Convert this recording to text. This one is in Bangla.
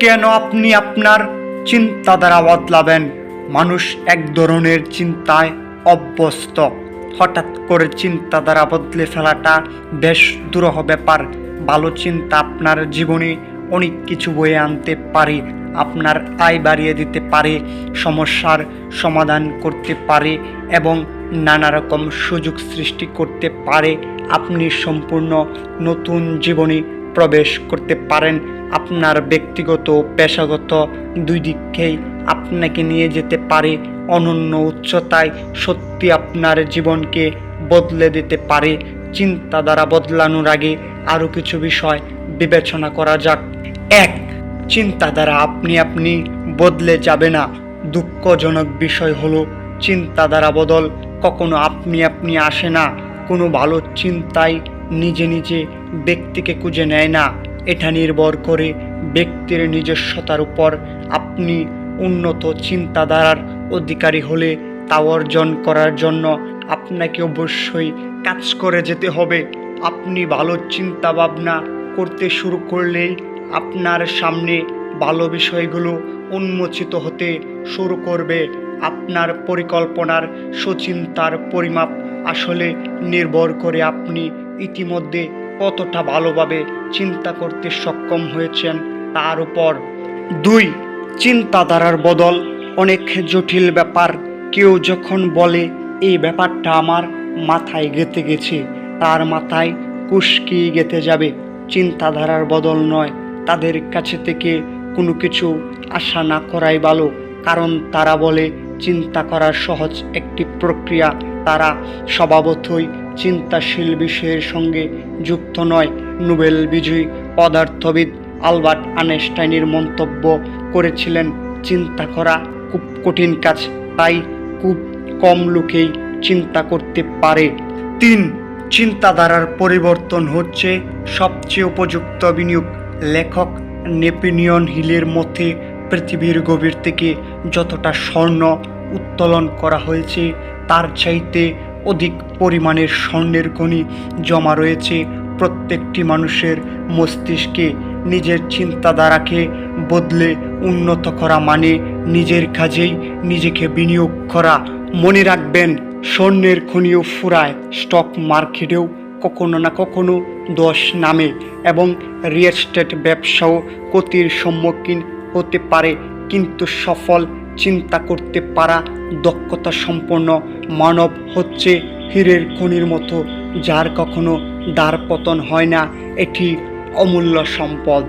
কেন আপনি আপনার চিন্তাধারা বদলাবেন? মানুষ এক ধরনের চিন্তায় অভ্যস্ত। হঠাৎ করে চিন্তাধারা বদলে ফেলাটা বেশ দুরহ ব্যাপার। ভালো চিন্তা আপনার জীবনে অনেক কিছু বয়ে আনতে পারে, আপনার আয় বাড়িয়ে দিতে পারে, সমস্যার সমাধান করতে পারে এবং নানা রকম সুযোগ সৃষ্টি করতে পারে। আপনি সম্পূর্ণ নতুন জীবনে প্রবেশ করতে পারেন আপনার ব্যক্তিগত, পেশাগত দুই দিককেই আপনাকে নিয়ে যেতে পারে অনন্য উচ্চতায়, সত্যি আপনার জীবনকে বদলে দিতে পারে। চিন্তাধারা বদলানোর আগে আরও কিছু বিষয় বিবেচনা করা যাক। এক, চিন্তাধারা আপনি আপনি বদলে যাবে না। দুঃখজনক বিষয় হলো, চিন্তাধারা বদল কখনো আপনি আপনি আসে না। কোনো ভালো চিন্তাই নিজে নিজে ব্যক্তিকে খুঁজে নেয় না। এটা নির্ভর করে ব্যক্তির নিজস্বতার উপর। আপনি উন্নত চিন্তাধারার অধিকারী হলে তা অর্জন করার জন্য আপনাকে অবশ্যই কাজ করে যেতে হবে। আপনি ভালো চিন্তা ভাবনা করতে শুরু করলেই আপনার সামনে ভালো বিষয়গুলো উন্মোচিত হতে শুরু করবে। আপনার পরিকল্পনার সুচিন্তার পরিমাপ আসলে নির্ভর করে আপনি ইতিমধ্যে কতটা ভালোভাবে চিন্তা করতে সক্ষম হয়েছেন তার উপর। দুই, চিন্তাধারার বদল। অনেক জটিল ব্যাপার। কেউ যখন বলে, এই ব্যাপারটা আমার মাথায় গেঁথে গেছে, তার মাথায় কুশকি গেঁথে যাবে। চিন্তাধারার বদল নয়। তাদের কাছে থেকে কোনো কিছু আশা না করাই ভালো, কারণ তারা বলে, চিন্তা করার সহজ একটি প্রক্রিয়া। তারা স্বভাবতই চিন্তাশীল বিষয়ের সঙ্গে যুক্ত নয়। নোবেল বিজয়ী পদার্থবিদ আলবার্ট আনস্টাইনের মন্তব্য করেছিলেন, চিন্তা করা খুব কঠিন কাজ, তাই খুব কম লোকেই চিন্তা করতে পারে। তিন, চিন্তাধারার পরিবর্তন হচ্ছে সবচেয়ে উপযুক্ত বিনিয়োগ। লেখক নেপিনিয়ন হিলের মধ্যে পৃথিবীর গভীর থেকে যতটা স্বর্ণ উত্তোলন করা হয়েছে, তার চাইতে অধিক পরিমাণের স্বর্ণের খনি জমা রয়েছে। প্রত্যেকটি মানুষের মস্তিষ্কে নিজের চিন্তাধারাকে বদলে উন্নত করা মানে নিজের কাজেই নিজেকে বিনিয়োগ করা। মনে রাখবেন, স্বর্ণের খনিও ফুরায়, স্টক মার্কেটেও কখনো না কখনো দোষ নামে এবং রিয়েল এস্টেট ব্যবসাও ক্ষতির সম্মুখীন হতে পারে, কিন্তু সফল চিন্তা করতে পারা দক্ষতা সম্পন্ন মানব হচ্ছে হীরের খনির মতো, যার কখনো দ্বার পতন হয় না। এটি অমূল্য সম্পদ।